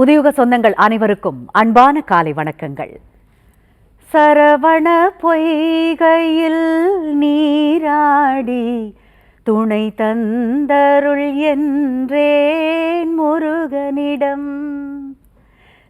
புதியுக சொந்தங்கள் அனைவருக்கும் அன்பான காலை வணக்கங்கள். சரவண பொய்கையில் நீராடி துணை தந்தருள் என்றேன் முருகனிடம்.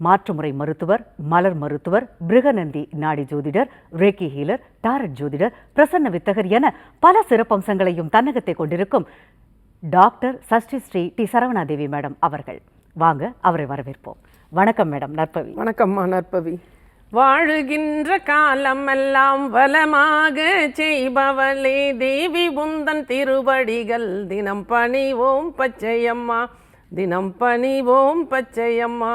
மாற்றுமுறை மருத்துவர் மலர் மருத்துவர் பிருகநந்தி நாடி ஜோதிடர் ரேக்கி ஹீலர் டாரட் ஜோதிடர் பிரசன்ன வித்தகர் என பல சிறப்பம்சங்களையும் தன்னகத்தை கொண்டிருக்கும் doctor Sashti Sri D Saravanadevi madam அவர்கள். வாங்க அவரை வரவேற்போம். வணக்கம் மேடம் நற்பவி. வணக்கம்மா நற்பவி. வாழுகின்ற காலமெல்லாம் வளமாக செய்பவளே தேவி உந்தன் திருவடிகள் தினம் பணிவோம் பச்சையம்மா தினம் பணிவோம் பச்சையம்மா.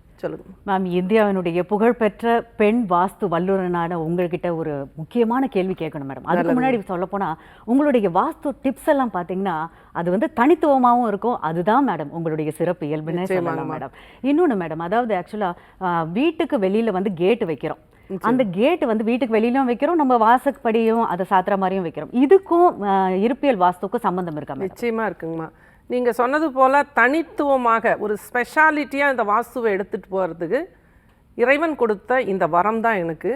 சொல்லுங்க. மேம் இந்தியாவினுடைய புகழ்பெற்ற பெண் வாஸ்து வல்லுநரான உங்ககிட்ட ஒரு முக்கியமான கேள்வி கேட்கணும் மேடம் அதுக்கு முன்னாடி சொல்ல உங்களுடைய வாஸ்து டிப்ஸ் எல்லாம் பாத்தீங்கன்னா அது வந்து தனித்துவமாகவும் இருக்கும். அதுதான் மேடம் உங்களுடைய சிறப்பு இயல்புன்னு சொல்லலாம் மேடம் இன்னொன்னு மேடம் அதாவது ஆக்சுவலா வீட்டுக்கு வெளியில வந்து கேட் வைக்கிறோம். அந்த கேட் வந்து வீட்டுக்கு வெளியிலும் வைக்கிறோம் நம்ம வாசப்படியும் அதை சாத்துற மாதிரியும் வைக்கிறோம். இதுக்கும் இருப்பியல் வாஸ்துக்கும் சம்பந்தம் இருக்கா நிச்சயமா இருக்குங்கம்மா. நீங்கள் சொன்னது போல் தனித்துவமாக ஒரு ஸ்பெஷாலிட்டியாக இந்த வாஸ்துவை எடுத்துகிட்டு போகிறதுக்கு இறைவன் கொடுத்த இந்த வரம் தான் எனக்கு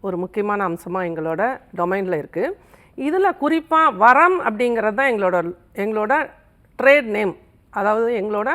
ஒரு முக்கியமான அம்சமாக எங்களோட டொமைனில் இருக்குது இதில் குறிப்பாக வரம் அப்படிங்கிறது தான் எங்களோட எங்களோட ட்ரேட் நேம் அதாவது எங்களோட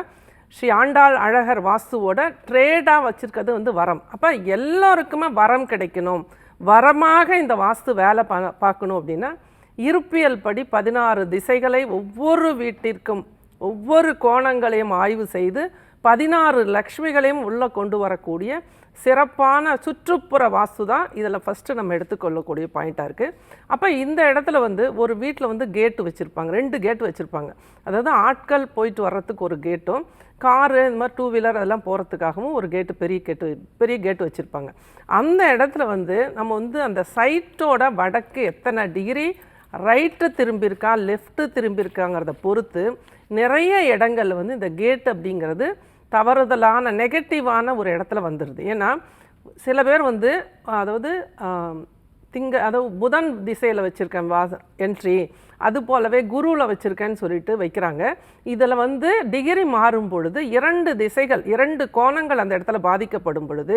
ஸ்ரீ ஆண்டாள் அழகர் வாஸ்துவோட ட்ரேடாக வச்சுருக்கிறது வந்து வரம். அப்போ எல்லோருக்குமே வரம் கிடைக்கணும். வரமாக இந்த வாஸ்து வேலை பா பார்க்கணும் அப்படின்னா இருப்பியல் படி பதினாறு திசைகளை ஒவ்வொரு வீட்டிற்கும் ஒவ்வொரு கோணங்களையும் ஆய்வு செய்து பதினாறு லக்ஷ்மிகளையும் உள்ளே கொண்டு வரக்கூடிய சிறப்பான சுற்றுப்புற வாஸ்து தான் இதில் ஃபஸ்ட்டு நம்ம எடுத்துக்கொள்ளக்கூடிய பாயிண்ட்டாக இருக்குது அப்போ இந்த இடத்துல வந்து ஒரு வீட்டில் வந்து கேட்டு வச்சுருப்பாங்க. ரெண்டு கேட் வச்சுருப்பாங்க. அதாவது ஆட்கள் போயிட்டு வர்றதுக்கு ஒரு கேட்டும் காரு இந்த மாதிரி டூ வீலர் அதெல்லாம் போகிறதுக்காகவும் ஒரு கேட்டு பெரிய கேட்டு பெரிய கேட்டு வச்சுருப்பாங்க. அந்த இடத்துல வந்து நம்ம வந்து அந்த சைட்டோட வடக்கு எத்தனை டிகிரி ரைட்டு திரும்பியிருக்கா லெஃப்ட்டு திரும்பியிருக்காங்கிறத பொறுத்து நிறைய இடங்கள்ல வந்து இந்த கேட் அப்படிங்கிறது தவறுதலான நெகட்டிவான ஒரு இடத்துல வந்துடுது ஏன்னா சில பேர் வந்து அதாவது திங்க அதாவது புதன் திசையில் வச்சுருக்கேன் வாச என்ட்ரி அது போலவே குருவில் வச்சுருக்கேன்னு சொல்லிட்டு வைக்கிறாங்க. இதில் வந்து டிகிரி மாறும் பொழுது இரண்டு திசைகள் இரண்டு கோணங்கள் அந்த இடத்துல பாதிக்கப்படும் பொழுது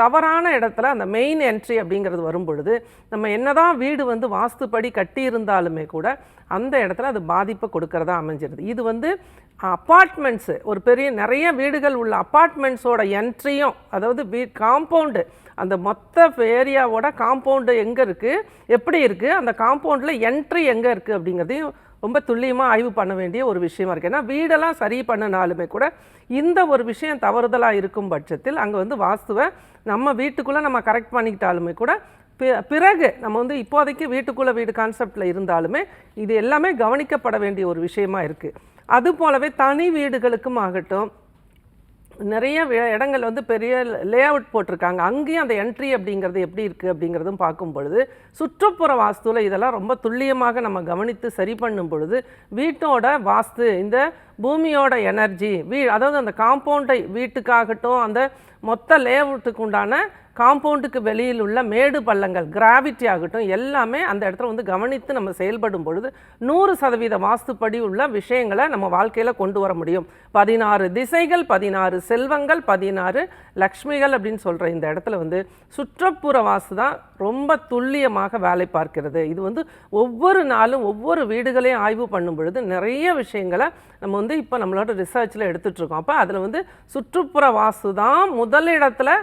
தவறான இடத்துல அந்த மெயின் என்ட்ரி அப்படிங்கிறது வரும் பொழுது நம்ம என்னதான் வீடு வந்து வாஸ்துப்படி கட்டியிருந்தாலுமே கூட அந்த இடத்துல அது பாதிப்பை கொடுக்கறதா அமைஞ்சிருது. இது வந்து அப்பார்ட்மெண்ட்ஸு ஒரு பெரிய நிறைய வீடுகள் உள்ள அப்பார்ட்மெண்ட்ஸோட என்ட்ரியும் அதாவது வீ காம்பவுண்டு அந்த மொத்த ஏரியாவோட காம்பவுண்டு எங்கே இருக்குது எப்படி இருக்குது அந்த காம்பவுண்டில் என்ட்ரி எங்கே இருக்குது அப்படிங்கிறதையும் ரொம்ப துல்லியமாக ஆய்வு பண்ண வேண்டிய ஒரு விஷயமா இருக்குது ஏன்னா வீடெல்லாம் சரி பண்ணினாலுமே கூட இந்த ஒரு விஷயம் தவறுதலாக இருக்கும் பட்சத்தில் அங்கே வந்து வாஸ்துவை நம்ம வீட்டுக்குள்ளே நம்ம கரெக்ட் பண்ணிக்கிட்டாலுமே கூட பிறகு நம்ம வந்து இப்போதைக்கு வீட்டுக்குள்ளே வீடு கான்செப்டில் இருந்தாலுமே இது எல்லாமே கவனிக்கப்பட வேண்டிய ஒரு விஷயமா இருக்குது அது போலவே தனி வீடுகளுக்கும் ஆகட்டும் நிறைய இடங்கள் வந்து பெரிய லே அவுட் போட்டிருக்காங்க. அங்கேயும் அந்த என்ட்ரி அப்படிங்கிறது எப்படி இருக்குது அப்படிங்கிறதும் பார்க்கும் பொழுது சுற்றுப்புற வாஸ்துவில் இதெல்லாம் ரொம்ப துல்லியமாக நம்ம கவனித்து சரி பண்ணும் பொழுது வீட்டோட வாஸ்து இந்த பூமியோட எனர்ஜி வீ அதாவது அந்த காம்பவுண்டை வீட்டுக்காகட்டும் அந்த மொத்த லேஅவுட்டுக்கு உண்டான காம்பவுண்டுக்கு வெளியில் உள்ள மேடு பள்ளங்கள் கிராவிட்டி ஆகட்டும் எல்லாமே அந்த இடத்துல வந்து கவனித்து நம்ம செயல்படும் பொழுது நூறு சதவீத வாஸ்துப்படி உள்ள விஷயங்களை நம்ம வாழ்க்கையில் கொண்டு வர முடியும். பதினாறு திசைகள் பதினாறு செல்வங்கள் பதினாறு லக்ஷ்மிகள் அப்படின்னு சொல்கிற இந்த இடத்துல வந்து சுற்றுப்புற வாசு தான் ரொம்ப துல்லியமாக வேலை பார்க்கிறது. இது வந்து ஒவ்வொரு நாளும் ஒவ்வொரு வீடுகளையும் ஆய்வு பண்ணும் பொழுது நிறைய விஷயங்களை நம்ம வந்து இப்போ நம்மளோட ரிசர்ச்சில் எடுத்துகிட்டு இருக்கோம். அப்போ அதில் வந்து சுற்றுப்புற வாசு தான் முதலிடத்தில்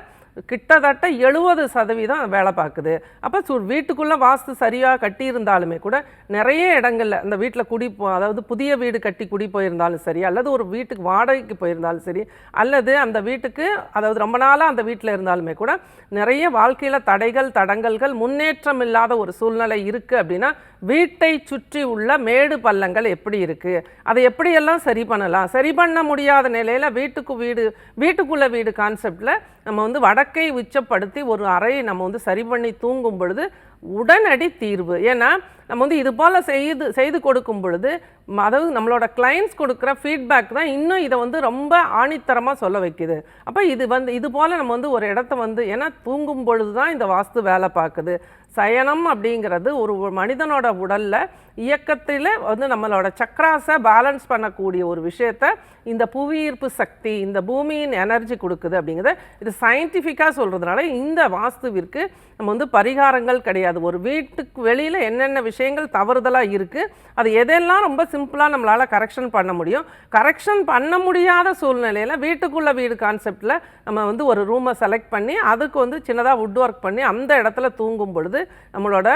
கிட்டத்தட்ட எழுபது சதவீதம் வேலை பார்க்குது. அப்போ சு வீட்டுக்குள்ளே வாஸ்து சரியாக கட்டியிருந்தாலுமே கூட நிறைய இடங்கள்ல அந்த வீட்டில் குடி போ அதாவது புதிய வீடு கட்டி குடி போயிருந்தாலும் சரி அல்லது ஒரு வீட்டுக்கு வாடகைக்கு போயிருந்தாலும் சரி அல்லது அந்த வீட்டுக்கு அதாவது ரொம்ப நாளாக அந்த வீட்டில் இருந்தாலுமே கூட நிறைய வாழ்க்கையில் தடைகள் தடங்கல்கள் முன்னேற்றம் இல்லாத ஒரு சூழ்நிலை இருக்குது அப்படின்னா வீட்டை சுற்றி உள்ள மேடு பள்ளங்கள் எப்படி இருக்குது அதை எப்படியெல்லாம் சரி பண்ணலாம்? சரி பண்ண முடியாத நிலையில் வீட்டுக்கு வீடு வீட்டுக்குள்ளே வீடு கான்செப்டில் நம்ம வந்து வடக்கை உச்சப்படுத்தி ஒரு அறையை நம்ம வந்து சரி பண்ணி தூங்கும் பொழுது உடனடி தீர்வு. ஏன்னா நம்ம வந்து இது போல் செய்து செய்து கொடுக்கும் பொழுது ம- அதாவது நம்மளோட கிளைண்ட்ஸ் கொடுக்குற ஃபீட்பேக் தான் இன்னும் இதை வந்து ரொம்ப ஆணித்தரமாக சொல்ல வைக்குது. அப்போ இது வந்து இது போல் நம்ம வந்து ஒரு இடத்த வந்து ஏன்னா தூங்கும் பொழுது தான் இந்த வாஸ்து வேலை பார்க்குது. சயனம் அப்படிங்கிறது ஒரு மனிதனோட உடலில் இயக்கத்தில் வந்து நம்மளோட சக்ராஸை பேலன்ஸ் பண்ணக்கூடிய ஒரு விஷயத்த இந்த புவியீர்ப்பு சக்தி இந்த பூமியின் எனர்ஜி கொடுக்குது அப்படிங்கிறத இது சயின்டிஃபிக்காக சொல்கிறதுனால இந்த வாஸ்துவிற்கு நம்ம வந்து பரிகாரங்கள் கிடையாது. ஒரு வீட்டுக்கு வெளியில் என்னென்ன விஷயங்கள் தவறுதலாக இருக்குது அது எதெல்லாம் ரொம்ப சிம்பிளாக நம்மளால் கரெக்ஷன் பண்ண முடியும்? கரெக்ஷன் பண்ண முடியாத சூழ்நிலையில் வீட்டுக்குள்ள வீடு கான்செப்டில் நம்ம வந்து ஒரு ரூமை செலக்ட் பண்ணி அதுக்கு வந்து சின்னதாக வுட் ஒர்க் பண்ணி அந்த இடத்துல தூங்கும் பொழுது நம்மளோட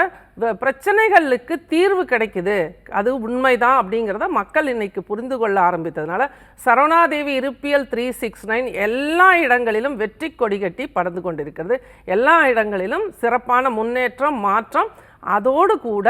பிரச்சனைகளுக்கு தீர்வு கிடைக்குது. அது உண்மைதான் அப்படிங்கிறத மக்கள் இன்னைக்கு புரிந்து கொள்ள ஆரம்பித்ததுனால சரவணாதேவி இருப்பியல் த்ரீ சிக்ஸ் நைன் எல்லா இடங்களிலும் வெற்றி கொடி கட்டி பறந்து கொண்டிருக்கிறது. எல்லா இடங்களிலும் சிறப்பான முன்னேற்றம் மாற்றம் அதோடு கூட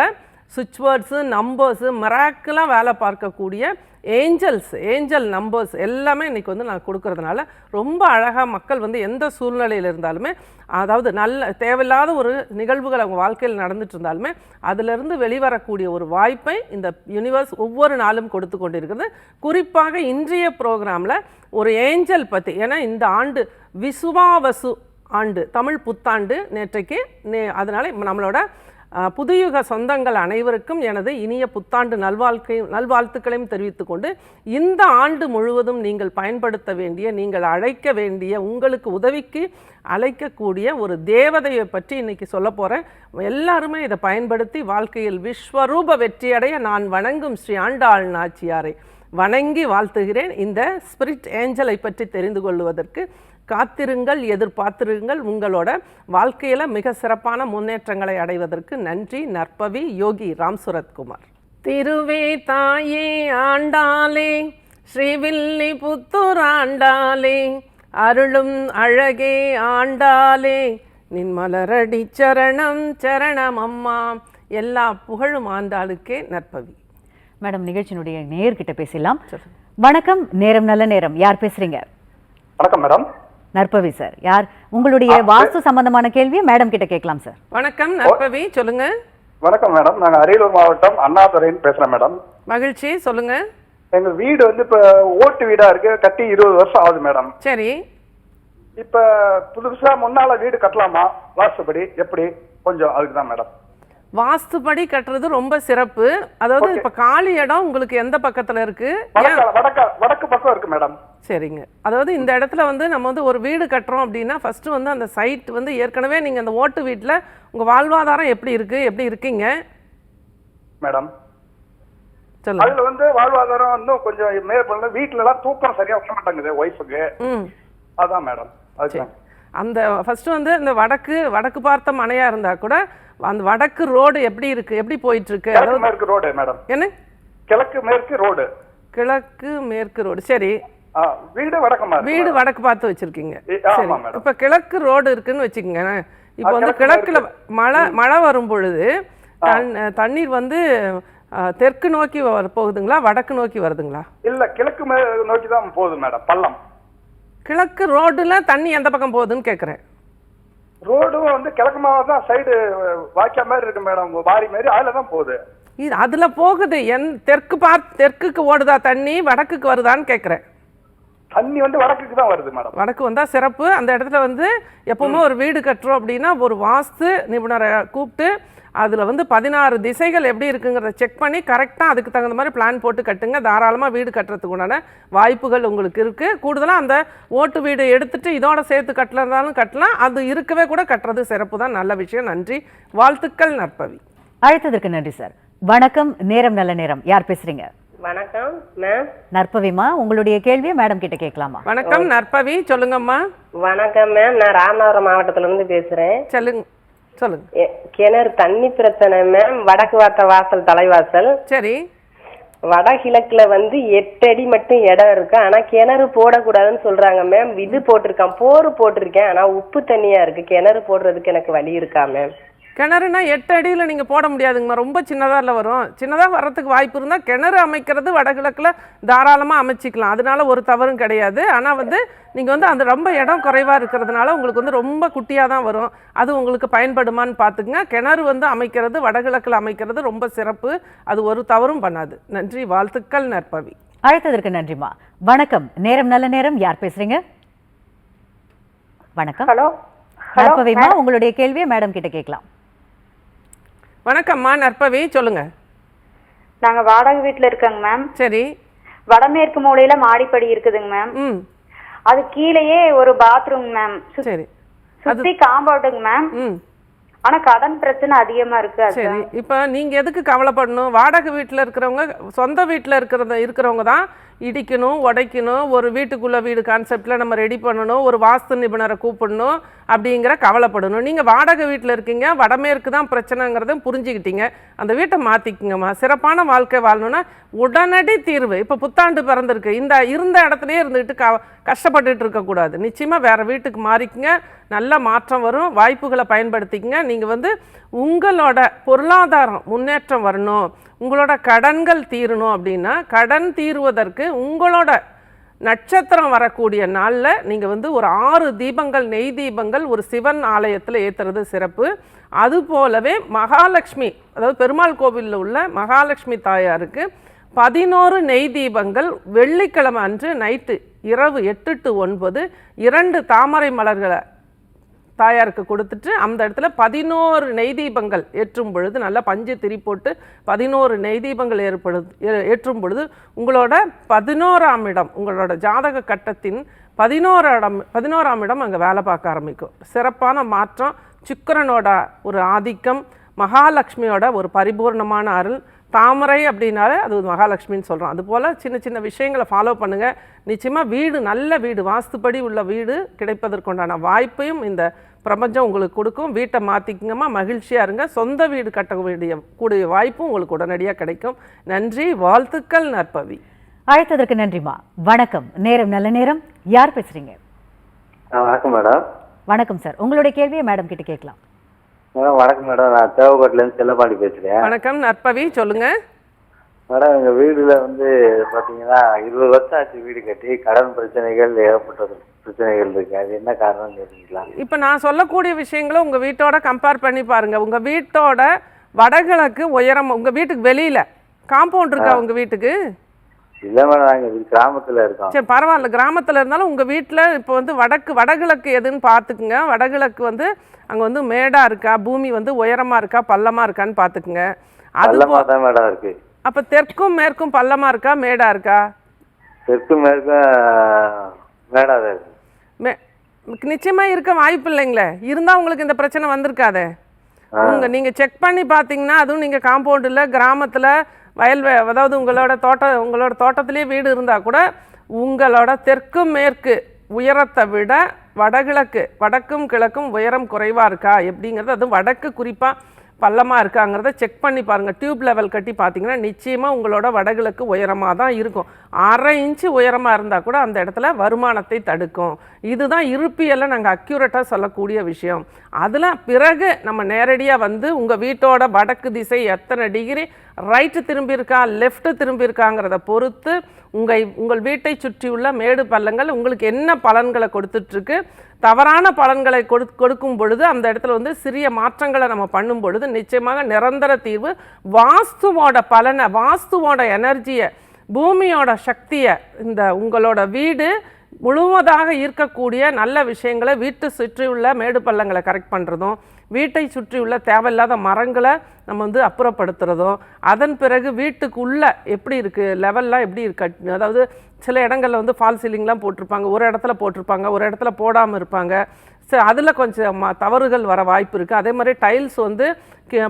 சுவிட்ச் வேர்ட்ஸு நம்பர்ஸு மிராக்கெலாம் வேலை பார்க்கக்கூடிய ஏஞ்சல்ஸ் ஏஞ்சல் நம்பர்ஸ் எல்லாமே இன்றைக்கி வந்து நான் கொடுக்கறதுனால ரொம்ப அழகாக மக்கள் வந்து எந்த சூழ்நிலையில் இருந்தாலுமே அதாவது நல்ல தேவையில்லாத ஒரு நிகழ்வுகள் அவங்க வாழ்க்கையில் நடந்துட்டு இருந்தாலுமே அதிலிருந்து வெளிவரக்கூடிய ஒரு வாய்ப்பை இந்த யூனிவர்ஸ் ஒவ்வொரு நாளும் கொடுத்து கொண்டிருக்கிறது குறிப்பாக இன்றைய ப்ரோக்ராமில் ஒரு ஏஞ்சல் பற்றி ஏன்னா இந்த ஆண்டு விசுவாவசு ஆண்டு தமிழ் புத்தாண்டு நேற்றைக்கு நே அதனால் நம்மளோட புதுயுக சொந்தங்கள் அனைவருக்கும் எனது இனிய புத்தாண்டு நல்வாழ்க்கை நல்வாழ்த்துக்களையும் தெரிவித்துக் கொண்டு இந்த ஆண்டு முழுவதும் நீங்கள் பயன்படுத்த வேண்டிய நீங்கள் அழைக்க வேண்டிய உங்களுக்கு உதவிக்கு அழைக்கக்கூடிய ஒரு தேவதையை பற்றி இன்னைக்கு சொல்ல போகிறேன் எல்லாருமே இதை பயன்படுத்தி வாழ்க்கையில் விஸ்வரூப வெற்றியடைய நான் வணங்கும் ஸ்ரீ ஆண்டாள் நாச்சியாரை வணங்கி வாழ்த்துகிறேன். இந்த ஸ்பிரிட் ஏஞ்சலை பற்றி தெரிந்து கொள்வதற்கு காத்திருங்கள் எதிர்பார்த்திருங்கள். உங்களோட வாழ்க்கையில் மிக சிறப்பான முன்னேற்றங்களை அடைவதற்கு நன்றி. நற்பவி யோகி ராம் சுரத்குமார் திருவே தாயே ஆண்டாளே ஸ்ரீவில்லி புத்தூர் ஆண்டாளே அருளும் அழகே ஆண்டாளே நின் மலரடி சரணம் சரணம் அம்மா. எல்லா புகழும் ஆண்டாளுக்கே நற்பவி. மேடம் நிகழ்ச்சியினுடைய நேர்கிட்ட பேசலாம் வணக்கம் நேரம் நல்ல நேரம். யார் பேசுறீங்க? வணக்கம் மேடம். நற்பவி சார். யார்? உங்களுடைய வாஸ்து சம்பந்தமான கேள்வியை மேடம் கிட்ட கேட்கலாம் சார். வணக்கம் நற்பவி. சொல்லுங்க. வணக்கம் மேடம். நாங்க அரியலூர் மாவட்டம் அண்ணாதுரைன்னு பேசுறேன் மேடம். மகிழ்ச்சி. சொல்லுங்க. எங்க வீடு வந்து இப்ப ஓட்டு வீடா இருக்கு. கட்டி இருபது வருஷம் ஆகுது மேடம். சரி. இப்ப புதுசா முன்னால வீடு கட்டலாமா? வாஸ்துபடி எப்படி? கொஞ்சம் அதுக்கு தான் மேடம். வாஸ்துபடி கட்டுறது ரொம்ப சிறப்பு. அதாவது இப்ப காலி இடம் உங்களுக்கு எந்த பக்கத்துல இருக்கு? வடக்க பக்கம் இருக்கு மேடம். சரிங்க. அதாவது இந்த இடத்துல வந்து நம்ம வந்து ஒரு வீடு கட்டுறோம் அப்படின்னா ஃபர்ஸ்ட் வந்து அந்த சைட் வந்து ஏற்கனவே நீங்க அந்த ஓட்டு வீட்டில் உங்க வாழ்வாதாரம் எப்படி இருக்கு எப்படி இருக்கீங்க? மேடம். அதுல வந்து வாழ்வாதாரம் இன்னும் கொஞ்சம் மேற்படல வீட்டுல எல்லாம் தூக்கம் சரியா வர மாட்டேங்குது ஒய்ஃபுக்கு அதான் மேடம். அதுதான். அந்த ஃபர்ஸ்ட் வந்து இந்த வடக்கு வடக்கு பார்த்த மனையா இருந்தா கூட அந்த வடக்கு ரோடு எப்படி இருக்கு? எப்படி போயிட்டு இருக்கு கிழக்கு மேற்கு ரோடு மேடம். என்ன? கிழக்கு மேற்கு ரோடு. கிழக்கு மேற்கு ரோடு. சரி. வீடு இருக்கு வீடு. வடக்கு பார்த்து வச்சிருக்கீங்க. சரி. இப்ப கிழக்கு ரோடு இருக்குன்னு வச்சுக்கோங்க. இப்போ வந்து கிழக்கு கிழக்குல மழை மழை வரும் பொழுது தண் தண்ணீர் வந்து தெற்கு நோக்கி போகுதுங்களா? வடக்கு நோக்கி வருதுங்களா? இல்ல கிழக்கு நோக்கி தான் போகுது மேடம் பள்ளம். கிழக்கு ரோடுல தண்ணி எந்த பக்கம் போகுதுன்னு கேட்குறேன் ரோடும் வந்து கிழக்கு மாவட்டம் சைடு வாய்க்கா மாதிரி இருக்கு மேடம் வாரி மாதிரி அதுல தான் போகுது. இது அதுல போகுது. என் தெற்கு பார்த்து தெற்குக்கு ஓடுதா தண்ணி வடக்குக்கு வருதான்னு கேட்குறேன் தண்ணி வந்து வடக்குக்கு தான் வருது மேடம் வடக்கு வந்தா சிறப்பு. அந்த இடத்துல வந்து எப்பவுமே ஒரு வீடு கட்டுறோம் அப்படின்னா ஒரு வாஸ்து நிபுணரை கூப்பிட்டு அதுல வந்து பதினாறு திசைகள் எப்படி இருக்குங்கிறத செக் பண்ணி கரெக்டா அதுக்கு தகுந்த மாதிரி பிளான் போட்டு கட்டுங்க. தாராளமா வீடு கட்டுறதுக்கு உண்டான வாய்ப்புகள் உங்களுக்கு இருக்கு. கூடுதலா அந்த ஓட்டு வீடு எடுத்துட்டு இதோட சேர்த்து கட்டலனாலும் கட்டலாம். அது இருக்கவே கூட கட்டுறது சிறப்பு தான். நல்ல விஷயம். நன்றி. வாழ்த்துக்கள் நற்பவி. அழைத்ததற்கு நன்றி சார் வணக்கம். நேரம் நல்ல நேரம். யார் பேசுறீங்க? வணக்கம் மேம் நற்பவிமா உங்களுடைய கேள்வியை மேடம் கிட்ட கேட்கலாமா? வணக்கம் நற்பவி. சொல்லுங்கம்மா. வணக்கம் மேம் நான் ராமநாதபுரம் மாவட்டத்துல இருந்து பேசுறேன். சொல்லுங்க. சொல்லுங்க. கிணறு தண்ணி பிரச்சனை மேம் வடக்கு வார்த்த வாசல் தலைவாசல். சரி. வடகிழக்குல வந்து எட்டு அடி மட்டும் இடம் இருக்கு. ஆனா கிணறு போடக்கூடாதுன்னு சொல்றாங்க மேம் இது போட்டிருக்கேன். போர் போட்டிருக்கேன். ஆனா உப்பு தண்ணியா இருக்கு. கிணறு போடுறதுக்கு எனக்கு வழி இருக்கா மேம் கிணறுனா எட்டு அடியில் நீங்கள் போட முடியாதுங்கம்மா. ரொம்ப சின்னதாக இல்லை வரும். சின்னதாக வர்றதுக்கு வாய்ப்பு இருந்தால் கிணறு அமைக்கிறது வடகிழக்கில் தாராளமாக அமைச்சிக்கலாம். அதனால ஒரு தவறும் கிடையாது. ஆனால் வந்து நீங்கள் வந்து அந்த ரொம்ப இடம் குறைவாக இருக்கிறதுனால உங்களுக்கு வந்து ரொம்ப குட்டியாக தான் வரும். அது உங்களுக்கு பயன்படுமான்னு பார்த்துக்குங்க கிணறு வந்து அமைக்கிறது வடகிழக்கில் அமைக்கிறது ரொம்ப சிறப்பு. அது ஒரு தவறும் பண்ணாது. நன்றி. வாழ்த்துக்கள் நற்பவி. அழைத்ததற்கு நன்றிமா வணக்கம். நேரம் நல்ல நேரம். யார் பேசுறீங்க? வணக்கம். ஹலோ. நற்பவிமா உங்களுடைய கேள்வியை மேடம் கிட்ட கேட்கலாம். வணக்கம்மா நற்பவி சொல்லுங்கள் நாங்க வாடகை வீட்ல இருக்கோங்க மேம். சரி. வடமேற்கு மூலையில மாடிப்படி இருக்குதுங்க மேம். ம். அது கீழேயே ஒரு பாத்ரூம் மேம். சு- சரி. சுத்தி காம்பவுண்டுங்க மேம். ம். ஆனா கடன் பிரச்சனை அதிகமா இருக்கு அது சரி. இப்போ நீங்கள் எதுக்கு கவலைப்படணும்? வாடகை வீட்டில் இருக்கிறவங்க சொந்த வீட்டில் இருக்கிறத இருக்கிறவங்க தான் இடிக்கணும் உடைக்கணும் ஒரு வீட்டுக்குள்ளே வீடு கான்செப்டில் நம்ம ரெடி பண்ணணும் ஒரு வாஸ்து நிபுணரை கூப்பிடணும் அப்படிங்கிற கவலைப்படணும். நீங்கள் வாடகை வீட்டில் இருக்கீங்க வடமேற்கு தான் பிரச்சனைங்கிறத புரிஞ்சுக்கிட்டீங்க. அந்த வீட்டை மாற்றிக்குங்கம்மா சிறப்பான வாழ்க்கை வாழணும்னா உடனடி தீர்வு. இப்போ புத்தாண்டு பிறந்திருக்கு. இந்த இருந்த இடத்துலையே இருந்துக்கிட்டு க கஷ்டப்பட்டுட்டு இருக்கக்கூடாது நிச்சயமாக வேறு வீட்டுக்கு மாறிக்குங்க. நல்ல மாற்றம் வரும். வாய்ப்புகளை பயன்படுத்திக்கங்க. நீங்கள் வந்து உங்களோட பொருளாதாரம் முன்னேற்றம் வரணும். உங்களோட கடன்கள் தீரணும் அப்படின்னா கடன் தீருவதற்கு உங்களோட நட்சத்திரம் வரக்கூடிய நாளில் நீங்கள் வந்து ஒரு ஆறு தீபங்கள் நெய் தீபங்கள் ஒரு சிவன் ஆலயத்தில் ஏற்றுறது சிறப்பு. அது போலவே மகாலட்சுமி அதாவது பெருமாள் கோவிலில் உள்ள மகாலட்சுமி தாயாருக்கு பதினோரு நெய் தீபங்கள் வெள்ளிக்கிழமை அன்று நைட்டு இரவு எட்டு டு ஒன்பது இரண்டு தாமரை மலர்களை தாயாருக்கு கொடுத்துட்டு அந்த இடத்துல பதினோரு நெய் தீபங்கள் ஏற்றும் பொழுது நல்லா பஞ்சு திரி போட்டு பதினோரு நெய் தீபங்கள் ஏற்படுது ஏ- ஏற்றும் பொழுது உங்களோட பதினோராம் இடம் உங்களோட ஜாதக கட்டத்தின் பதினோராடம் பதினோராம் இடம் அங்கே வேலை பார்க்க ஆரம்பிக்கும். சிறப்பான மாற்றம் சுக்கிரனோட ஒரு ஆதிக்கம் மகாலட்சுமியோட ஒரு பரிபூர்ணமான அருள் தாமரை அப்படின்னாலே அது மகாலட்சுமின்னு சொல்கிறோம் அதுபோல் சின்ன சின்ன விஷயங்களை ஃபாலோ பண்ணுங்கள் நிச்சயமாக வீடு நல்ல வீடு வாஸ்துப்படி உள்ள வீடு கிடைப்பதற்குண்டான வாய்ப்பையும் இந்த பிரபஞ்சம் உங்களுக்கு கொடுக்கும். வீட்டை மாற்றிக்குங்கம்மா மகிழ்ச்சியாக இருங்க. சொந்த வீடு கட்ட வேண்டிய கூடிய வாய்ப்பும் உங்களுக்கு உடனடியாக கிடைக்கும். நன்றி வாழ்த்துக்கள் நற்பவி. அழைத்ததற்கு நன்றிமா வணக்கம். நேரம் நல்ல நேரம். யார் பேசுறீங்க? ஆ வணக்கம் மேடம். வணக்கம் சார். உங்களுடைய கேள்வியை மேடம் கிட்ட கேட்கலாம். மேடம் வணக்கம் மேடம். நான் தேவக்கோட்டிலேருந்து செல்லப்பாண்டி பேசுகிறேன் வணக்கம் நற்பவி சொல்லுங்கள் மேடம் எங்கள் வீடில் வந்து பார்த்தீங்கன்னா இருபது வருஷம் ஆச்சு வீடு கட்டி கடன் பிரச்சனைகள் ஏகப்பட்ட பிரச்சனைகள் இருக்கு அது என்ன காரணம் தெரிஞ்சுக்கலாம் இப்போ நான் சொல்லக்கூடிய விஷயங்களை உங்கள் வீட்டோட கம்பேர் பண்ணி பாருங்கள் உங்கள் வீட்டோட வடகிழக்கு உயரம் உங்கள் வீட்டுக்கு வெளியில் காம்பவுண்ட் இருக்கா உங்கள் வீட்டுக்கு? இல்லை மேடம் நாங்கள் கிராமத்தில் இருக்கோம். சரி பரவாயில்ல. கிராமத்தில் இருந்தாலும் உங்கள் வீட்டில் இப்போ வந்து வடக்கு வடகிழக்கு எதுன்னு பார்த்துக்குங்க. வடகிழக்கு வந்து அங்கே வந்து மேடாக இருக்கா? பூமி வந்து உயரமாக இருக்கா? பள்ளமாக இருக்கான்னு பார்த்துக்குங்க. அது தான் மேடம் இருக்கு. அப்போ தெற்கும் மேற்கும் பள்ளமாக இருக்கா? மேடாக இருக்கா? தெற்கு மேற்கும் மேடாக தான் இருக்கு. நிச்சயமாக இருக்க வாய்ப்பு இல்லைங்களே. இருந்தால் உங்களுக்கு இந்த பிரச்சனை வந்திருக்காதே. உங்க நீங்கள் செக் பண்ணி பார்த்தீங்கன்னா அதுவும் நீங்கள் காம்பவுண்டில் கிராமத்தில் வயல் அதாவது உங்களோட தோட்டம் உங்களோட தோட்டத்திலே வீடு இருந்தால் கூட உங்களோட தெற்கு மேற்கு உயரத்தை விட வடகிழக்கு வடக்கும் கிழக்கும் உயரம் குறைவாக இருக்கா? எப்படிங்கிறது அதுவும் வடக்கு குறிப்பாக பள்ளமாக இருக்காங்கிறத செக் பண்ணி பாருங்கள் டியூப் லெவல் கட்டி பார்த்தீங்கன்னா நிச்சயமாக உங்களோட வடகிழக்கு உயரமாக தான் இருக்கும். அரை இன்ச்சு உயரமாக இருந்தால் கூட அந்த இடத்துல வருமானத்தை தடுக்கும். இதுதான் இருப்பியெல்லாம் நாங்கள் அக்யூரேட்டாக சொல்லக்கூடிய விஷயம். அதில் பிறகு நம்ம நேரடியாக வந்து உங்கள் வீட்டோட வடக்கு திசை எத்தனை டிகிரி ரைட்டு திரும்பியிருக்கா லெஃப்ட்டு திரும்பியிருக்காங்கிறத பொறுத்து உங்கள் உங்கள் வீட்டை சுற்றியுள்ள மேடு பள்ளங்கள் உங்களுக்கு என்ன பலன்களை கொடுத்துட்ருக்கு தவறான பலன்களை கொடு கொடுக்கும் பொழுது அந்த இடத்துல வந்து சிறிய மாற்றங்களை நம்ம பண்ணும் பொழுது நிச்சயமாக நிரந்தர தீர்வு வாஸ்துவோட பலனை வாஸ்துவோட எனர்ஜியை பூமியோட சக்தியை இந்த உங்களோட வீடு முழுவதாக ஈர்க்கக்கூடிய நல்ல விஷயங்களை வீட்டை சுற்றியுள்ள மேடு பள்ளங்களை கரெக்ட் பண்ணுறதும் வீட்டை சுற்றியுள்ள தேவையில்லாத மரங்களை நம்ம வந்து அப்புறப்படுத்துறதும் அதன் பிறகு வீட்டுக்குள்ளே எப்படி இருக்குது லெவல்லாம் எப்படி இருக்கு அதாவது சில இடங்களில் வந்து ஃபால் சீலிங்லாம் போட்டிருப்பாங்க ஒரு இடத்துல போட்டிருப்பாங்க ஒரு இடத்துல போடாமல் இருப்பாங்க சரி அதில் கொஞ்சம் ம- தவறுகள் வர வாய்ப்பு இருக்குது அதே மாதிரி டைல்ஸ் வந்து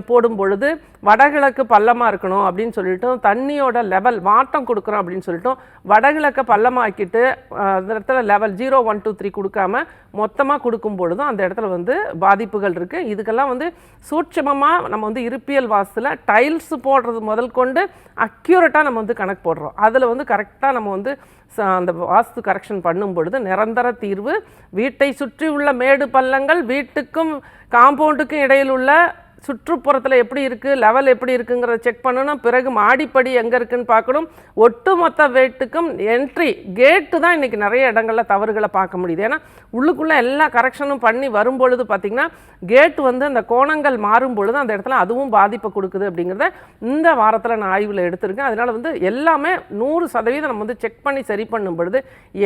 போடும் பொழுது வடகிழக்கு பள்ளமாக இருக்கணும் அப்படின்னு சொல்லிட்டு தண்ணியோட லெவல் வாட்டம் கொடுக்குறோம் அப்படின்னு சொல்லிட்டு வடகிழக்கை பள்ளமாக்கிட்டு அந்த இடத்துல level zero one two three கொடுக்காம மொத்தமாக கொடுக்கும் பொழுதும் அந்த இடத்துல வந்து பாதிப்புகள் இருக்குது இதுக்கெல்லாம் வந்து சூட்சமமாக நம்ம வந்து இருப்பியல் வாசத்தில் டைல்ஸ் போடுறது முதல் கொண்டு அக்யூரேட்டாக நம்ம வந்து கணக்கு போடுறோம். அதில் வந்து கரெக்டாக நம்ம வந்து அந்த வாஸ்து கரெக்ஷன் பண்ணும் பொழுது நிரந்தர தீர்வு வீட்டை சுற்றி உள்ள மேடு பள்ளங்கள் வீட்டுக்கும் காம்பவுண்டுக்கும் இடையில் உள்ள சுற்றுப்புறத்தில் எப்படி இருக்குது லெவல் எப்படி இருக்குங்கிறத செக் பண்ணணும். பிறகு மாடிப்படி எங்கே இருக்குன்னு பார்க்கணும். ஒட்டுமொத்த வேட்டுக்கும் என்ட்ரி கேட்டு தான் இன்றைக்கி நிறைய இடங்களில் தவறுகளை பார்க்க முடியுது. ஏன்னா உள்ளுக்குள்ளே எல்லா கரெக்ஷனும் பண்ணி வரும்பொழுது பார்த்திங்கன்னா கேட் வந்து அந்த கோணங்கள் மாறும் பொழுது அந்த இடத்துல அதுவும் பாதிப்பை கொடுக்குது அப்படிங்கிறத இந்த வாரத்தில் நான் ஆய்வில் எடுத்திருக்கேன். அதனால் வந்து எல்லாமே நூறு சதவீதம் நம்ம வந்து செக் பண்ணி சரி பண்ணும் பொழுது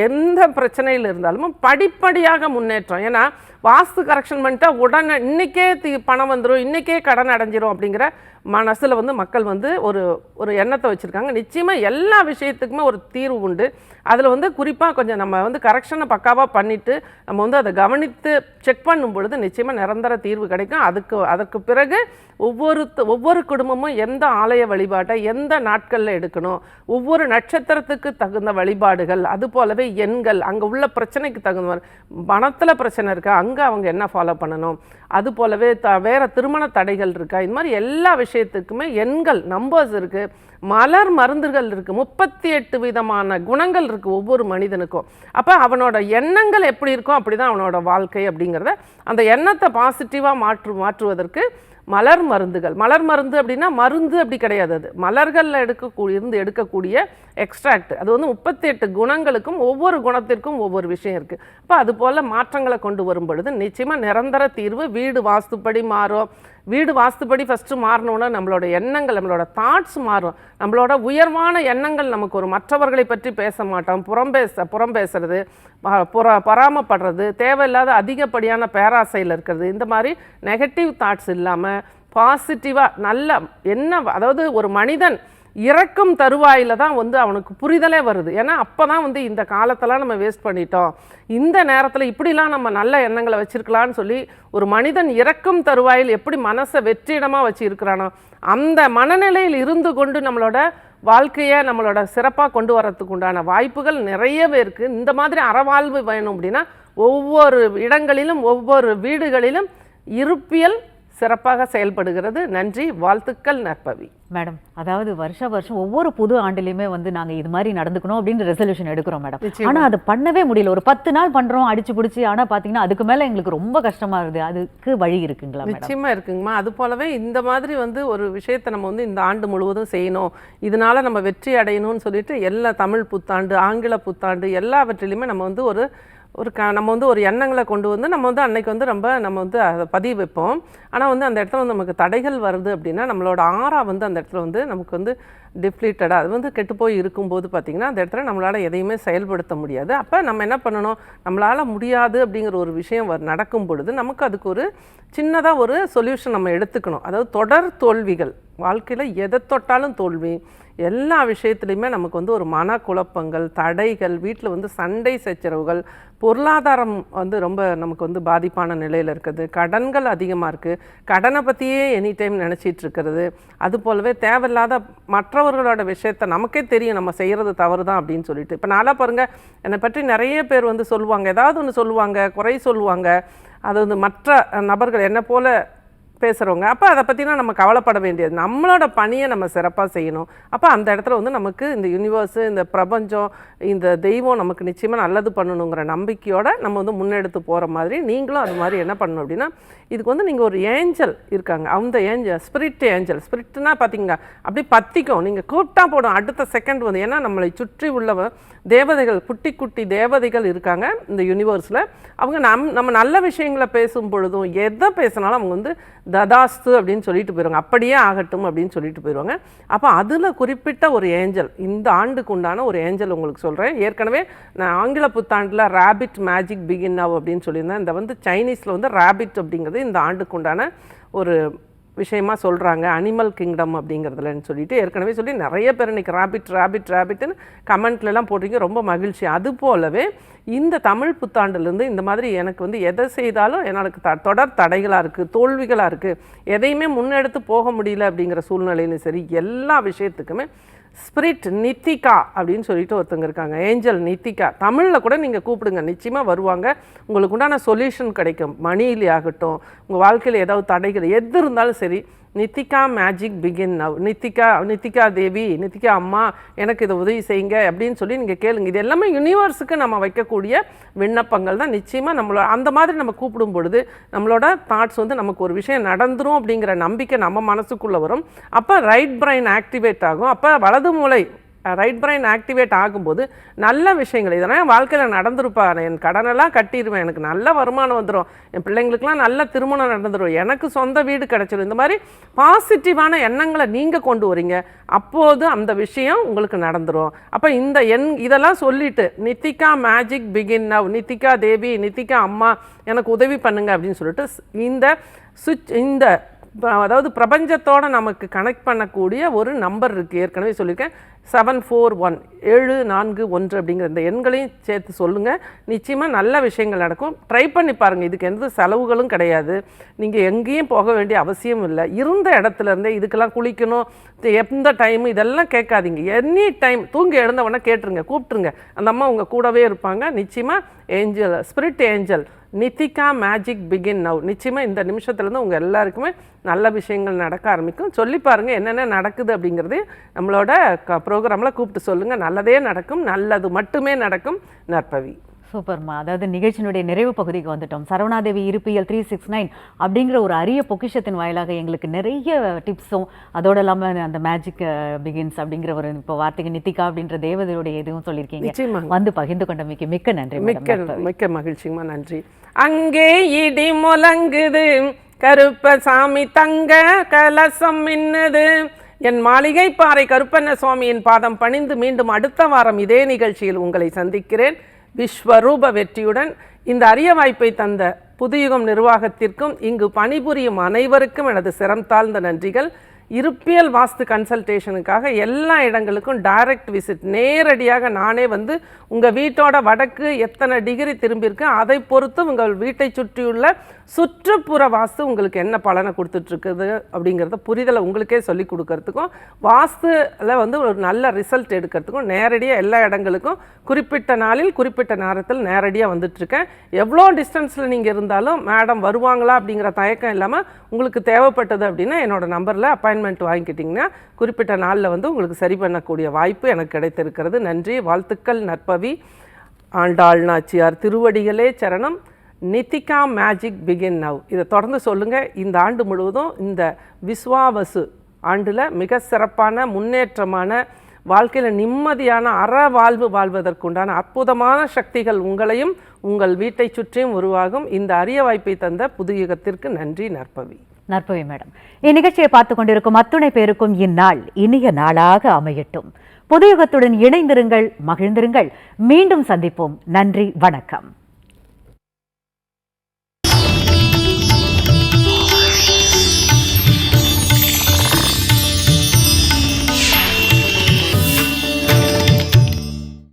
எந்த பிரச்சனையில் இருந்தாலும் படிப்படியாக முன்னேற்றம். ஏன்னா வாஸ்து கரெக்ஷன் பண்ணிட்டா உடனே இன்னைக்கே பணம் வந்துடும் இன்னைக்கே கடன் அடைஞ்சிரும் அப்படிங்கிற மனசில் வந்து மக்கள் வந்து ஒரு ஒரு எண்ணத்தை வச்சுருக்காங்க. நிச்சயமாக எல்லா விஷயத்துக்குமே ஒரு தீர்வு உண்டு. அதில் வந்து குறிப்பாக கொஞ்சம் நம்ம வந்து கரெக்ஷனை பக்காவாக பண்ணிவிட்டு நம்ம வந்து அதை கவனித்து செக் பண்ணும் பொழுது நிச்சயமாக நிரந்தர தீர்வு கிடைக்கும். அதுக்கு அதற்கு பிறகு ஒவ்வொரு ஒவ்வொரு குடும்பமும் எந்த ஆலய வழிபாட்டை எந்த நாட்களில் எடுக்கணும் ஒவ்வொரு நட்சத்திரத்துக்கு தகுந்த வழிபாடுகள் அது போலவே எண்கள் அங்கே உள்ள பிரச்சனைக்கு தகுந்த மாதிரி பணத்தில் பிரச்சனை இருக்கா அங்கே அவங்க என்ன ஃபாலோ பண்ணணும் அது போலவே த வேறு திருமண தடைகள் இருக்கா இது மாதிரி எல்லா விஷயம் விஷயத்துக்குமே எண்கள் நம்பர்ஸ் இருக்குது மலர் மருந்துகள் இருக்குது முப்பத்தி எட்டு விதமான குணங்கள் இருக்குது ஒவ்வொரு மனிதனுக்கும். அப்போ அவனோட எண்ணங்கள் எப்படி இருக்கும் அப்படி தான் அவனோட வாழ்க்கை அப்படிங்கிறத அந்த எண்ணத்தை பாசிட்டிவாக மாற்று மாற்றுவதற்கு மலர் மருந்துகள். மலர் மருந்து அப்படின்னா மருந்து அப்படி கிடையாது அது. மலர்களில் எடுக்கக்கூடிய இருந்து எடுக்கக்கூடிய எக்ஸ்ட்ராக்ட் அது வந்து முப்பத்தி எட்டு குணங்களுக்கும் ஒவ்வொரு குணத்திற்கும் ஒவ்வொரு விஷயம் இருக்குது அப்போ அது போல் மாற்றங்களை கொண்டு வரும் பொழுது நிச்சயமாக நிரந்தர தீர்வு வீடு வாஸ்துப்படி மாறும். வீடு வாஸ்துப்படி ஃபஸ்ட்டு மாறணுன்னா நம்மளோட எண்ணங்கள் நம்மளோட தாட்ஸ் மாறும். நம்மளோட உயர்வான எண்ணங்கள் நமக்கு ஒரு மற்றவர்களை பற்றி பேச மாட்டோம். புறம் பேச புறம் பேசுறது புற பராமப்படுறது தேவையில்லாத அதிகப்படியான பேராசையில் இருக்கிறது. இந்த மாதிரி நெகட்டிவ் தாட்ஸ் இல்லாமல் பாசிட்டிவாக நல்ல என்ன அதாவது ஒரு மனிதன் இறக்கும் தருவாயில தான் வந்து அவனுக்கு புரிதலே வருது. ஏன்னா அப்போ தான் வந்து இந்த காலத்தெல்லாம் நம்ம வேஸ்ட் பண்ணிட்டோம். இந்த நேரத்தில் இப்படிலாம் நம்ம நல்ல எண்ணங்களை வச்சுருக்கலான்னு சொல்லி ஒரு மனிதன் இறக்கும் தருவாயில் எப்படி மனசை வெற்றிடமாக வச்சு இருக்கிறானோ அந்த மனநிலையில் இருந்து கொண்டு நம்மளோட வாழ்க்கையை நம்மளோட சிறப்பாக கொண்டு வரத்துக்கு உண்டான வாய்ப்புகள் நிறையவே இருக்குது இந்த மாதிரி அறவாழ்வு வேணும் அப்படின்னா ஒவ்வொரு இடங்களிலும் ஒவ்வொரு வீடுகளிலும் இருப்பியல் சிறப்பாக செயல்படுகிறது. நன்றி வாழ்த்துக்கள் நற்பவி. மேடம் அதாவது வருஷ வருஷம் ஒவ்வொரு புது ஆண்டுலயுமே வந்து நாங்க இது மாதிரி நடந்துக்கணும் அப்படின்னு ரெசல்யூஷன் எடுக்கிறோம் மேடம். நிச்சயமா. ஆனா அது பண்ணவே முடியல. ஒரு பத்து நாள் பண்றோம் அடிச்சு பிடிச்சி ஆனா பாத்தீங்கன்னா அதுக்கு மேல எங்களுக்கு ரொம்ப கஷ்டமா இருக்குது. அதுக்கு வழி இருக்குங்களா மேடம்? நிச்சயமா இருக்குங்கம்மா. அது போலவே இந்த மாதிரி வந்து ஒரு விஷயத்தை நம்ம வந்து இந்த ஆண்டு முழுவதும் செய்யணும். இதனால நம்ம வெற்றி அடையணும்னு சொல்லிட்டு எல்லா தமிழ் புத்தாண்டு ஆங்கில புத்தாண்டு எல்லாவற்றிலையுமே நம்ம வந்து ஒரு ஒரு க நம்ம வந்து ஒரு எண்ணங்களை கொண்டு வந்து நம்ம வந்து அன்னைக்கு வந்து ரொம்ப நம்ம வந்து அதை பதிவு வைப்போம் ஆனால் வந்து அந்த இடத்துல வந்து நமக்கு தடைகள் வருது அப்படின்னா நம்மளோட ஆறா வந்து அந்த இடத்துல வந்து நமக்கு வந்து டிப்ளீட்டடாக அது வந்து கெட்டு போய் இருக்கும்போது பார்த்திங்கன்னா அந்த இடத்துல நம்மளால் எதையுமே செயல்படுத்த முடியாது. அப்போ நம்ம என்ன பண்ணணும்? நம்மளால் முடியாது அப்படிங்கிற ஒரு விஷயம் வ- நடக்கும் பொழுது நமக்கு அதுக்கு ஒரு சின்னதாக ஒரு சொல்யூஷன் நம்ம எடுத்துக்கணும். அதாவது தொடர் தோல்விகள். வாழ்க்கையில் எதை தொட்டாலும் தோல்வி. எல்லா விஷயத்துலையுமே நமக்கு வந்து ஒரு மனக்குழப்பங்கள் தடைகள் வீட்டில் வந்து சண்டை சச்சரவுகள் பொருளாதாரம் வந்து ரொம்ப நமக்கு வந்து பாதிப்பான நிலையில் இருக்குது. கடன்கள் அதிகமாக இருக்குது கடனை பற்றியே எனி டைம் நினச்சிட்டு இருக்கிறது. அது போலவே தேவையில்லாத மற்றவர்களோட விஷயத்த நமக்கே தெரியும். நம்ம செய்கிறது தவறு தான் அப்படின்னு சொல்லிட்டு. இப்போ நாளாக பாருங்கள் என்னை பற்றி நிறைய பேர் வந்து சொல்லுவாங்க. ஏதாவது ஒன்று சொல்லுவாங்க குறை சொல்லுவாங்க. அது வந்து மற்ற நபர்கள் என்ன போல பேசுகிறவங்க அப்போ அதை பற்றினா நம்ம கவலைப்பட வேண்டியது. நம்மளோட பணியை நம்ம சிறப்பாக செய்யணும். அப்போ அந்த இடத்துல வந்து நமக்கு இந்த யூனிவர்ஸு இந்த பிரபஞ்சம் இந்த தெய்வம் நமக்கு நிச்சயமாக நல்லது பண்ணணுங்கிற நம்பிக்கையோட நம்ம வந்து முன்னெடுத்து போகிற மாதிரி நீங்களும் அது மாதிரி என்ன பண்ணணும் அப்படின்னா இதுக்கு வந்து நீங்கள் ஒரு ஏஞ்சல் இருக்காங்க. அந்த ஏஞ்சல் ஸ்பிரிட் ஏஞ்சல். ஸ்பிரிட்னா பார்த்தீங்க அப்படி பத்திக்கும். நீங்கள் கூப்பிட்டா போடும். அடுத்த செகண்ட் வந்து ஏன்னா நம்மளை சுற்றி உள்ளவ தேவதைகள் குட்டி குட்டி தேவதைகள் இருக்காங்க இந்த யூனிவர்ஸில் அவங்க நம் நம்ம நல்ல விஷயங்களை பேசும் பொழுதும் எதை பேசினாலும் அவங்க வந்து ததாஸ்து அப்படின்னு சொல்லிட்டு போயிடுவாங்க அப்படியே ஆகட்டும் அப்படின்னு சொல்லிட்டு போயிடுவாங்க அப்போ அதில் குறிப்பிட்ட ஒரு ஏஞ்சல் இந்த ஆண்டுக்கு உண்டான ஒரு ஏஞ்சல் உங்களுக்கு சொல்கிறேன் ஏற்கனவே நான் ஆங்கில புத்தாண்டில் ரேபிட் மேஜிக் பிகின் நவ் அப்படின்னு சொல்லியிருந்தேன். இந்த வந்து சைனீஸில் வந்து ரேபிட் அப்படிங்கிறது இந்த ஆண்டுக்கு உண்டான ஒரு விஷயமா சொல்கிறாங்க அனிமல் கிங்டம் அப்படிங்கிறதுலன்னு சொல்லிட்டு ஏற்கனவே சொல்லி நிறைய பேர் இன்னைக்கு ராபிட் ராபிட் ராபிட்னு கமெண்ட்லலாம் போட்டிருக்கீங்க. ரொம்ப மகிழ்ச்சி. அது போலவே இந்த தமிழ் புத்தாண்டுலேருந்து இந்த மாதிரி எனக்கு வந்து எதை செய்தாலும் எனக்கு த தொடர் தடைகளாக இருக்குது தோல்விகளாக இருக்குது எதையுமே முன்னெடுத்து போக முடியல அப்படிங்கிற சூழ்நிலையிலும் சரி எல்லா விஷயத்துக்குமே ஸ்பிரிட் நித்திகா அப்படின்னு சொல்லிட்டு ஒருத்தங்க இருக்காங்க. ஏஞ்சல் நித்திகா. தமிழில் கூட நீங்கள் கூப்பிடுங்க. நிச்சயமாக வருவாங்க. உங்களுக்கு உண்டான சொல்யூஷன் கிடைக்கும். மணியிலே ஆகட்டும். உங்கள் வாழ்க்கையில் ஏதாவது தடைகள் எது இருந்தாலும் சரி Nithika magic begin now Nithika Nithika Devi Nithika அம்மா எனக்கு இதை உதவி செய்யுங்க அப்படின்னு சொல்லி நீங்கள் கேளுங்க. இது எல்லாமே யூனிவர்ஸுக்கு நம்ம வைக்கக்கூடிய விண்ணப்பங்கள் தான். நிச்சயமாக நம்மளோட அந்த மாதிரி நம்ம கூப்பிடும் பொழுது நம்மளோட தாட்ஸ் வந்து நமக்கு ஒரு விஷயம் நடந்துரும் அப்படிங்கிற நம்பிக்கை நம்ம மனசுக்குள்ளே வரும். அப்போ ரைட் பிரைன் ஆக்டிவேட் ஆகும். அப்போ வலது மூளை ரைட் பிரைன் ஆக்டிவேட் ஆகும்போது நல்ல விஷயங்கள் இதெல்லாம் வாழ்க்கையில் நடந்திருப்பா என் கடனெல்லாம் கட்டிடுவேன் எனக்கு நல்ல வருமானம் வந்துடும் என் பிள்ளைங்களுக்குலாம் நல்ல திருமணம் நடந்துடும் எனக்கு சொந்த வீடு கிடச்சிடும் இந்த மாதிரி பாசிட்டிவான எண்ணங்களை நீங்கள் கொண்டு வரீங்க அப்போது அந்த விஷயம் உங்களுக்கு நடந்துரும். அப்போ இந்த எண் இதெல்லாம் சொல்லிட்டு Nithika magic begin now Nithika Devi Nithika அம்மா எனக்கு உதவி பண்ணுங்க அப்படின்னு சொல்லிட்டு இந்த சுவிட்ச் இந்த அதாவது பிரபஞ்சத்தோடு நமக்கு கனெக்ட் பண்ணக்கூடிய ஒரு நம்பர் இருக்குது ஏற்கனவே சொல்லியிருக்கேன். செவன் ஃபோர் ஒன் ஏழு நான்கு ஒன்று அப்படிங்கிற இந்த எண்களையும் சேர்த்து சொல்லுங்கள் நிச்சயமாக நல்ல விஷயங்கள் நடக்கும். ட்ரை பண்ணி பாருங்கள் இதுக்கு எந்த செலவுகளும் கிடையாது. நீங்கள் எங்கேயும் போக வேண்டிய அவசியம் இல்லை. இருந்த இடத்துலேருந்தே இதுக்கெல்லாம் குளிக்கணும். எந்த டைம் இதெல்லாம் கேட்காதீங்க. எனி டைம் தூங்கி எழுந்த உடனே கேட்டுருங்க கூப்பிட்டுருங்க. அந்த அம்மா உங்கள் கூடவே இருப்பாங்க. நிச்சயமாக angel spirit angel Nithika magic begin now நிச்சயமாக இந்த நிமிஷத்துலேருந்து உங்கள் எல்லாருக்குமே நல்ல விஷயங்கள் நடக்க ஆரம்பிக்கும். சொல்லி பாருங்கள் என்னென்ன நடக்குது அப்படிங்கிறது நம்மளோட க ப்ரோக்ராமில் கூப்பிட்டு சொல்லுங்கள் நல்லதே நடக்கும் நல்லது மட்டுமே நடக்கும் நற்பவி. சூப்பர்மா. அதாவது நிகழ்ச்சியினுடைய நிறைவு பகுதிக்கு வந்துட்டோம். சரவணாதேவி இருப்பியல் த்ரீ சிக்ஸ் நைன் அப்படிங்கிற ஒரு அரிய பொக்கிஷத்தின் வாயிலாக எங்களுக்கு நிறைய டிப்ஸும் அதோட இல்லாமல் அந்த மேஜிக் பிகின்ஸ் அப்படிங்கிற ஒரு இப்போ வார்த்தைக்கு நித்திகா அப்படின்ற தேவதையுடைய இதுவும் சொல்லியிருக்கீங்க. வந்து பகிர்ந்து கொண்டமைக்கு மிக்க நன்றி madam. மிக்க மிக்க மகிழ்ச்சிங்கம்மா நன்றி. அங்கே இடி முழங்குது. கருப்பசாமி தங்க கலசம் மின்னுது. என் மாளிகை பாறை கருப்பண்ண சுவாமியின் பாதம் பணிந்து மீண்டும் அடுத்த வாரம் இதே நிகழ்ச்சியில் உங்களை சந்திக்கிறேன். விஸ்வரூப வெற்றியுடன் இந்த அரிய வாய்ப்பை தந்த புதுயுகம் நிர்வாகத்திற்கும் இங்கு பணிபுரியும் அனைவருக்கும் எனது சிரம் தாழ்ந்த நன்றிகள். இருப்பியல் வாஸ்து கன்சல்டேஷனுக்காக எல்லா இடங்களுக்கும் டைரக்ட் விசிட் நேரடியாக நானே வந்து உங்கள் வீட்டோட வடக்கு எத்தனை டிகிரி திரும்பியிருக்கு அதை பொறுத்து உங்கள் வீட்டை சுற்றியுள்ள சுற்றுப்புற வாஸ்து உங்களுக்கு என்ன பலனை கொடுத்துட்ருக்குது அப்படிங்கிறத புரிதலை உங்களுக்கே சொல்லி கொடுக்கறதுக்கும் வாஸ்துல வந்து ஒரு நல்ல ரிசல்ட் எடுக்கிறதுக்கும் நேரடியாக எல்லா இடங்களுக்கும் குறிப்பிட்ட நாளில் குறிப்பிட்ட நேரத்தில் நேரடியாக வந்துட்டுருக்கேன் எவ்வளோ டிஸ்டன்ஸில் நீங்கள் இருந்தாலும் மேடம் வருவாங்களா? அப்படிங்கிற தயக்கம் இல்லாமல் உங்களுக்கு தேவைப்பட்டது அப்படின்னா என்னோடய நம்பரில் அப்பாயின்மெண்ட் வாங்கிக்கிட்டிங்கன்னா குறிப்பிட்ட நாளில் வந்து உங்களுக்கு சரி பண்ணக்கூடிய வாய்ப்பு எனக்கு கிடைத்திருக்கிறது. நன்றி. வாழ்த்துக்கள். நற்பவி. ஆண்டாள் நாச்சியார் திருவடிகளே சரணம். நித்திகா மேஜிக் பிகின் நவ் இதை தொடர்ந்து சொல்லுங்கள் இந்த ஆண்டு முழுவதும் இந்த விஸ்வாவசு ஆண்டில் மிக சிறப்பான முன்னேற்றமான வாழ்க்கையில் நிம்மதியான அற வாழ்வு வாழ்வதற்குண்டான அற்புதமான சக்திகள் உங்களையும் உங்கள் வீட்டை சுற்றியும் உருவாகும் இந்த அரிய வாய்ப்பை தந்த புதுயுகத்திற்கு நன்றி நற்பவி. நற்பவி மேடம். இந்நிகழ்ச்சியை பார்த்து கொண்டிருக்கும் அத்துணை பேருக்கும் இந்நாள் இனிய நாளாக அமையட்டும். புதுயுகத்துடன் இணைந்திருங்கள் மகிழ்ந்திருங்கள். மீண்டும் சந்திப்போம். நன்றி வணக்கம்.